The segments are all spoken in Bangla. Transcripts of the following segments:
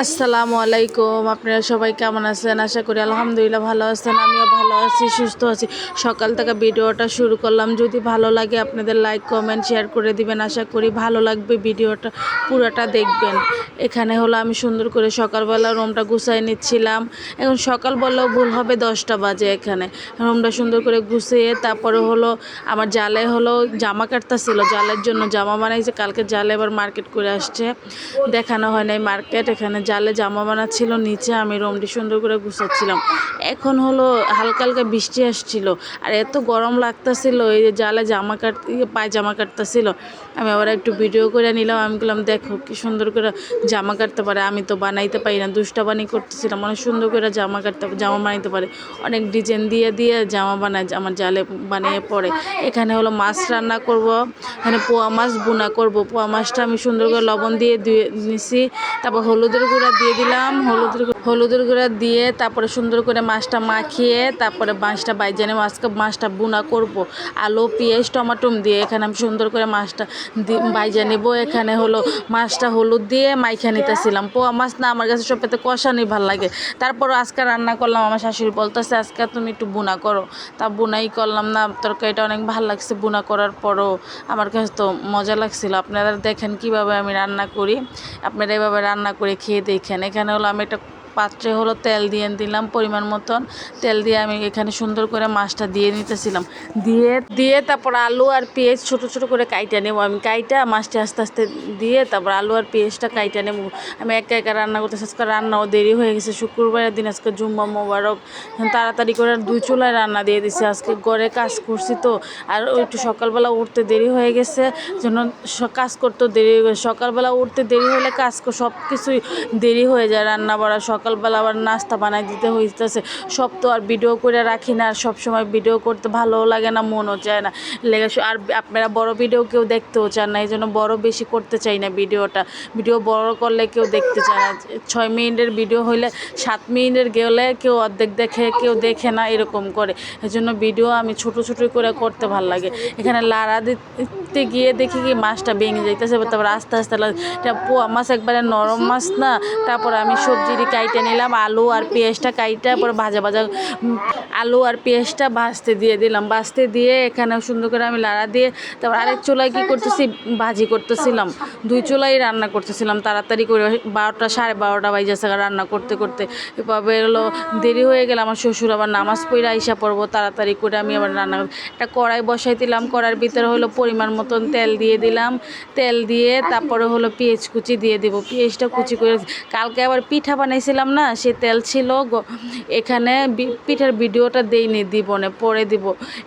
আসসালামু আলাইকুম। আপনারা সবাই কেমন আছেন? আশা করি আলহামদুলিল্লাহ ভালো আছেন, আমিও ভালো আছি, সুস্থ আছি। সকাল থেকে ভিডিওটা শুরু করলাম। যদি ভালো লাগে আপনাদের লাইক, কমেন্ট, শেয়ার করে দিবেন। আশা করি ভালো লাগবে ভিডিওটা, পুরোটা দেখবেন। এখানে হলো আমি সুন্দর করে সকালবেলা রুমটা গুছাই নিচ্ছিলাম। এখন সকাল বললেও ভুল হবে, দশটা বাজে এখানে। রুমটা সুন্দর করে গুছিয়ে তারপরে হলো আমার জালে হলো জামা কাটতা ছিল জালের জন্য জামা বানাইছে। কালকে জালে এবার মার্কেট করে আসছে। দেখানো হয় নাই মার্কেট, এখানে জালে জামা বানাচ্ছিল, নিচে আমি রুমটি সুন্দর করে গুছাচ্ছিলাম। এখন হলো হালকা হালকা বৃষ্টি আসছিল, আর এত গরম লাগতাছিল, এই যে জালে জামা কাট ইয়ে পায়ে জামা কাটতেছিল। আমি আবার একটু ভিডিও করে নিলাম, আমি বললাম, দেখো কি সুন্দর করে জামা কাটতে পারে, আমি তো বানাইতে পারি না, দুষ্টাবানি করতেছিলাম, অনেক সুন্দর করে জামা কাটতে, জামা বানাইতে পারে। অনেক ডিজাইন দিয়ে দিয়ে জামা বানায়, আমার জালে বানিয়ে পড়ে। এখানে হলো মাছ রান্না করব, এখানে পোয়া মাছ বুনা করব, পোয়া মাছটা আমি সুন্দর করে লবণ দিয়ে ধুয়ে নিছি, তারপর হলুদের গুঁড়া দিয়ে দিলাম হলুদের হলুদের গুঁড়া দিয়ে তারপরে সুন্দর করে মাছটা মাখিয়ে তারপরে মাছটা বাইজানে মাছকে মাছটা বুনা করব। আলু, পেঁয়াজ, টমাটম দিয়ে এখানে আমি সুন্দর করে মাছটা বাইজা নেব। এখানে হলো মাছটা হলুদ দিয়ে মাইখা নিতেছিলাম। পোয়া মাছ না, আমার কাছে সবথেকে কষানি ভালো লাগে। তারপরও আজকে রান্না করলাম, আমার শাশুড়ি বলতেছে, আজকে তুমি একটু বুনা করো। তা বুনাই করলাম না, তরকারিটা অনেক ভালো লাগছে বুনা করার পরও। আমার কাছে তো মজা লাগছিল। আপনারা দেখেন কীভাবে আমি রান্না করি। আপনারা এভাবে রান্না করে খেয়ে দেখেন। এখানে হলো আমি একটা পাত্রে হলো তেল দিয়ে দিলাম পরিমাণ মতন। তেল দিয়ে আমি এখানে সুন্দর করে মাছটা দিয়ে নিতেছিলাম। দিয়ে দিয়ে তারপর আলু আর পেঁয়াজ ছোট ছোট করে কাইটা নেব। আমি কাইটা মাছটা আস্তে আস্তে দিয়ে তারপর আলু আর পেঁয়াজটা কাইটা নেব। আমি একা একা রান্না করতেছি। আজকে রান্নাও দেরি হয়ে গেছে। শুক্রবারের দিন আজকে জুম্মা মোবারক। তাড়াতাড়ি করে দুই চুলায় রান্না দিয়ে দিছি। আজকে ঘরে কাজ করছি তো। আর একটু সকালবেলা উঠতে দেরি হয়ে গেছে। স- কাজ করতেও দেরি হয়ে সকালবেলা উঠতে দেরি হলে কাজ সব কিছুই দেরি হয়ে যায়। রান্না বাড়া সকালবেলা আবার নাস্তা বানাই দিতে হইতেছে। সব তো আর ভিডিও করে রাখি না, আর সব সময় ভিডিও করতে ভালোও লাগে না, মনও চায় না। লেগে আর আপনারা বড় ভিডিও কেউ দেখতেও চান না এই জন্য বড় বেশি করতে চাই না ভিডিওটা। ভিডিও বড় করলে কেউ দেখতে চায় না। ছয় মিনিটের ভিডিও হইলে, সাত মিনিটের গেলে কেউ অর্ধেক দেখে, কেউ দেখে না, এরকম করে। এই জন্য ভিডিও আমি ছোট ছোট করে করতে ভালো লাগে। এখানে লাড়া দিতে গিয়ে দেখি কি মাছটা ভেঙে যাইতেছে, তারপর আস্তে আস্তে পোয়া মাছ একবারে নরম মাছ না, তারপর আমি সবজিটি কাইটে নিলাম আলু আর পেঁয়াজটা কাইটা, পরে ভাজা ভাজা আলু আর পেঁয়াজটা ভাজতে দিয়ে দিলাম। ভাজতে দিয়ে এখানে সুন্দর করে আমি লাড়া দিয়ে তারপর আরেক চুলায় কী করতেছি? ভাজি করতেছিলাম। দুই চুলাই রান্না করতেছিলাম। তাড়াতাড়ি করে বারোটা, সাড়ে বারোটা বাজে রান্না করতে করতে। এভাবে হলো দেরি হয়ে গেলে আমার শ্বশুর আবার নামাজ পড়ে আইসা পড়ব, তাড়াতাড়ি করে আমি আবার রান্না। একটা কড়াই বসাই দিলাম, কড়াইয়ের ভিতরে হলো পরিমাণ মতন তেল দিয়ে দিলাম। তেল দিয়ে তারপরে হলো পেঁয়াজ কুচি দিয়ে দেবো। পেঁয়াজটা কুচি করে, কালকে আবার পিঠা বানাইছিলাম না, সে তেল ছিল এখানে পিঠার ভিডিওটা দেইনি, দিব না, পরে দিব।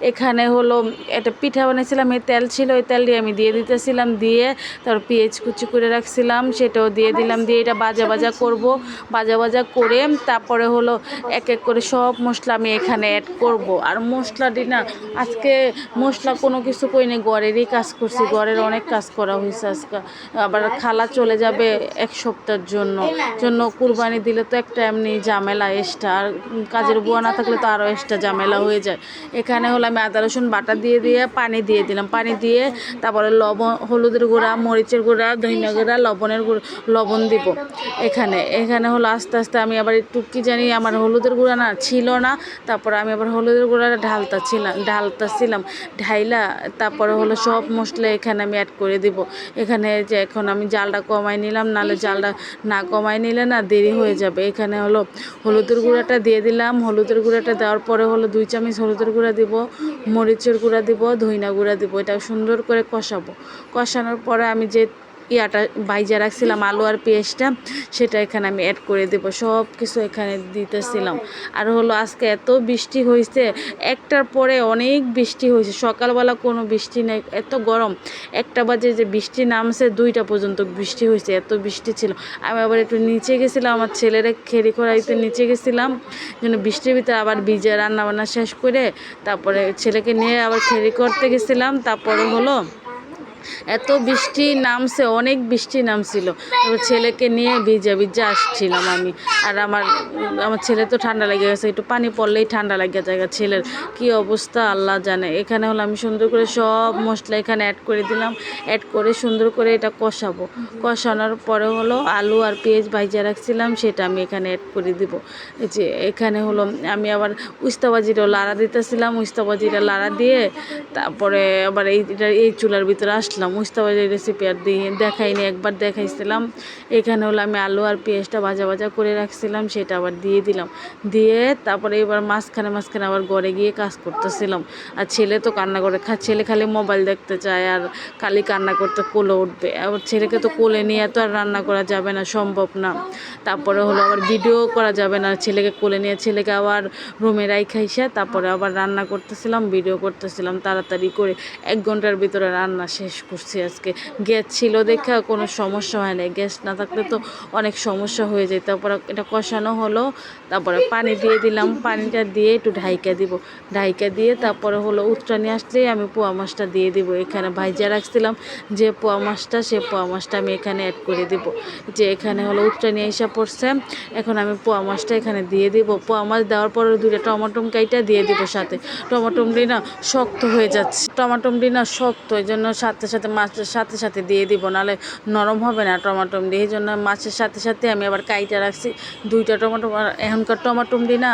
এখানে হলো একটা পিঠা বানিয়েছিলাম, এই তেল ছিল, ওই তেল দিয়ে আমি দিয়ে দিতেছিলাম, দিয়ে তারপর পেঁয়াজ কুচি করে রাখছিলাম, সেটাও দিয়ে দিলাম, দিয়ে এটা বাজা বাজা করব। বাজা বাজা করে তারপরে হলো এক এক করে সব মশলা আমি এখানে অ্যাড করব। আর মশলাটি না, আজকে মশলা কোনো কিছু করিনি ঘরেরই কাজ করছি, ঘরের অনেক কাজ করা হয়েছে আজকে। আবার খালা চলে যাবে এক সপ্তাহের জন্য জন্য কুরবানি দিলে তো একটা এমনি ঝামেলা এক্সট্রা আর কাজের বুয়া না থাকলে তো আরও এক্সট্রা ঝামেলা হয়ে যায়। এখানে হলো আমি আদা, রসুন, বাটা দিয়ে দিয়ে পানি দিয়ে দিলাম। পানি দিয়ে তারপরে লবণ, হলুদের গুঁড়া, মরিচের গুঁড়া, ধনিয়া গুঁড়া, লবণের গুঁড়া, লবণ দিব এখানে। এখানে হলো আস্তে আস্তে আমি আবার একটু কি জানি আমার হলুদের গুঁড়া না ছিল না, তারপরে আমি আবার হলুদের গুঁড়াটা ঢালতা ছিলাম ঢালতা ছিলাম ঢাইলা তারপরে হলো সব মশলা এখানে আমি অ্যাড করে দিব। এখানে যে এখন আমি জালটা কমাই নিলাম, নাহলে জালটা না কমাই নিলে না দেরি হয়ে যাবে। এখানে হলো হলুদের গুঁড়াটা দিয়ে দিলাম। হলুদের গুঁড়াটা দেওয়ার পরে হলো দুই চামচ হলুদের গুঁড়া দিব, মরিচের গুঁড়া দিব, ধইনা গুঁড়া দিব। এটা সুন্দর করে কষাবো। কষানোর পরে আমি যে ইয়াটা বাইজা রাখছিলাম, আলু আর পেঁয়াজটা, সেটা এখানে আমি অ্যাড করে দেবো। সব কিছু এখানে দিতেছিলাম। আর হলো আজকে এত বৃষ্টি হয়েছে একটার পরে অনেক বৃষ্টি হয়েছে সকালবেলা কোনো বৃষ্টি নেই, এত গরম। একটা বাজে যে বৃষ্টি নামছে, দুইটা পর্যন্ত বৃষ্টি হয়েছে এত বৃষ্টি ছিল। আমি আবার একটু নিচে গেছিলাম, আমার ছেলেরা খেরি করাইতে নিচে গেছিলাম। যেন বৃষ্টির ভিতরে আবার ভিজে রান্নাবান্না শেষ করে, তারপরে ছেলেকে নিয়ে আবার খেরি করতে গেছিলাম। তারপরে হলো এত বৃষ্টি নামছে, অনেক বৃষ্টি নামছিল। ছেলেকে নিয়ে ভিজা ভিজা আসছিলাম আমি। আর আমার আমার ছেলে তো ঠান্ডা লেগে গেছে, একটু পানি পড়লেই ঠান্ডা লাগে জায়গা ছেলের। কি অবস্থা, আল্লাহ জানে। এখানে হলো আমি সুন্দর করে সব মশলা এখানে অ্যাড করে দিলাম। অ্যাড করে সুন্দর করে এটা কষাবো। কষানোর পরে হলো আলু আর পেঁয়াজ ভাইজা রাখছিলাম, সেটা আমি এখানে অ্যাড করে দিব। এই যে এখানে হলো আমি আবার উস্তাবাজিরও লাড়া দিতেছিলাম উস্তাবাজিটা লাড়া দিয়ে তারপরে আবার এই এটা এই চুলার ভিতরে আসলাম। উস্তাবাজির রেসিপি আর দিয়ে দেখাইনি, একবার দেখাইছিলাম। এখানে হলো আমি আলু আর পেঁয়াজটা ভাজা ভাজা করে রাখছিলাম, সেটা আবার দিয়ে দিলাম। দিয়ে তারপরে এবার মাঝখানে মাঝখানে আবার ঘরে গিয়ে কাজ করতেছিলাম। আর ছেলে তো কান্না করে, খা ছেলে খালি মোবাইল দেখতে চায় আর খালি কান্না করতে কোলে উঠবে। আবার ছেলেকে তো কোলে নিয়ে তো আর রান্না করা যাবে না, সম্ভব না। তারপরে হলো আবার ভিডিও করা যাবে না। ছেলেকে কোলে নিয়ে ছেলেকে আবার রুমে রাই খাইসে তারপরে আবার রান্না করতেছিলাম ভিডিও করতেছিলাম তাড়াতাড়ি করে এক ঘণ্টার ভিতরে রান্না শেষ করছি আজকে। গ্যাস ছিল দেখে কোনো সমস্যা হয় না গ্যাস না থাকলে তো অনেক সমস্যা হয়ে যায়। তারপরে এটা কষানো হলো, তারপরে পানি দিয়ে দিলাম। পানিটা দিয়ে একটু ঢাইকা দিব। ঢাইকা দিয়ে তারপরে হলো উত্তরা নিয়ে আসলেই আমি পোয়া মাছটা দিয়ে দিব। এখানে ভাইজা রাখছিলাম যে পোয়া মাছটা, সে পোয়া মাছটা আমি এখানে অ্যাড করে দিব। যে এখানে হলো উত্তরা নিয়ে এসে পড়ছে। এখন আমি পোয়া মাছটা এখানে দিয়ে দিব। পোয়া মাছ দেওয়ার পরে দুইটা টমাটম কাইটা দিয়ে দিব সাথে। টমাটমটি না শক্ত হয়ে যাচ্ছে। টমাটমটি না শক্ত, এই জন্য সাথে সাথে মাছের সাথে সাথে দিয়ে দিব নাহলে নরম হবে না টমাটম দিয়ে এই জন্য মাছের সাথে সাথে আমি আবার কাইটা রাখছি, দুইটা টমাটো এখনকার টমাটমটি না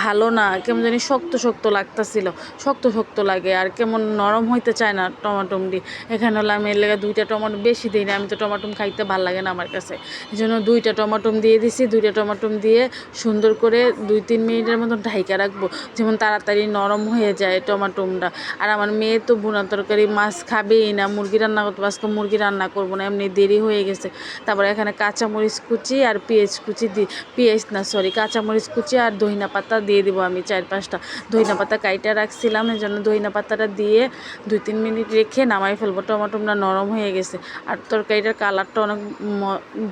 ভালো না, কেমন জানি শক্ত শক্ত লাগতাছিল, শক্ত শক্ত লাগে, আর কেমন নরম হইতে চায় না টমাটমটি এখানে হলো আমি এর লেগে দুইটা টমাটো বেশি দিই না, আমি তো টমাটম খাইতে ভালো লাগে না আমার কাছে। এই জন্য দুইটা টমাটম দিয়ে দিছি, দুইটা টমাটম দিয়ে সুন্দর করে দুই তিন মিনিটের মতো ঢাইকা রাখব, যেমন তাড়াতাড়ি নরম হয়ে যায় টমাটমটা। আর আমার মেয়ে তো ভুনা তরকারি, মাছ খাবেই না, মুরগি রান্না করতে আজকে মুরগি রান্না করব না, এমনি দেরি হয়ে গেছে। তারপরে এখানে কাঁচামরিচ কুচি আর পেঁয়াজ কুচি দি, পেঁয়াজ না সরি কাঁচামরিচ কুচি আর দহিনা পাতা দিয়ে দিব আমি চার পাঁচটা। দহিনা পাতা কাইটা রাখছিলাম এই জন্য দহিনা পাতাটা দিয়ে দুই তিন মিনিট রেখে নামাই ফেলব। টমাটোমটা নরম হয়ে গেছে। আর তরকারিটার কালারটা অনেক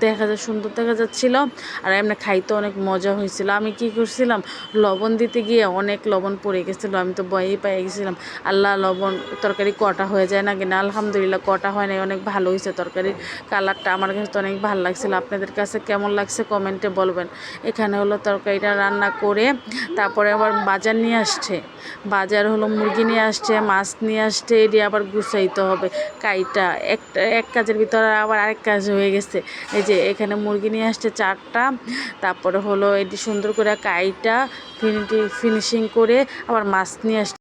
দেখা যায় সুন্দর দেখা যাচ্ছিল, আর এমনি খাইতে অনেক মজা হয়েছিল। আমি কি করছিলাম, লবণ দিতে গিয়ে অনেক লবণ পড়ে গেছিল, আমি তো ভয়ই পেয়ে গেছিলাম। আল্লাহ লবণ তরকারি কটা হয়ে যায় না কিনা? আলহামদুলিল্লাহ কটা হয় নাই, অনেক ভালো হয়েছে তরকারির কালারটা। আমার কাছে তো অনেক ভালো লাগছিল। আপনাদের কাছে কেমন লাগছে কমেন্টে বলবেন। এখানে হলো তরকারিটা রান্না করে তারপরে আবার বাজার নিয়ে আসছে। বাজার হলো মুরগি নিয়ে আসছে, মাছ নিয়ে আসছে এটি আবার গুছাইতে হবে। কাইটা একটা, এক কাজের ভিতরে আবার আরেক কাজ হয়ে গেছে। এই যে এখানে মুরগি নিয়ে আসছে চারটা, তারপরে হলো এটি সুন্দর করে কাইটা ফিনিটি, ফিনিশিং করে আবার মাছ নিয়ে আসছে।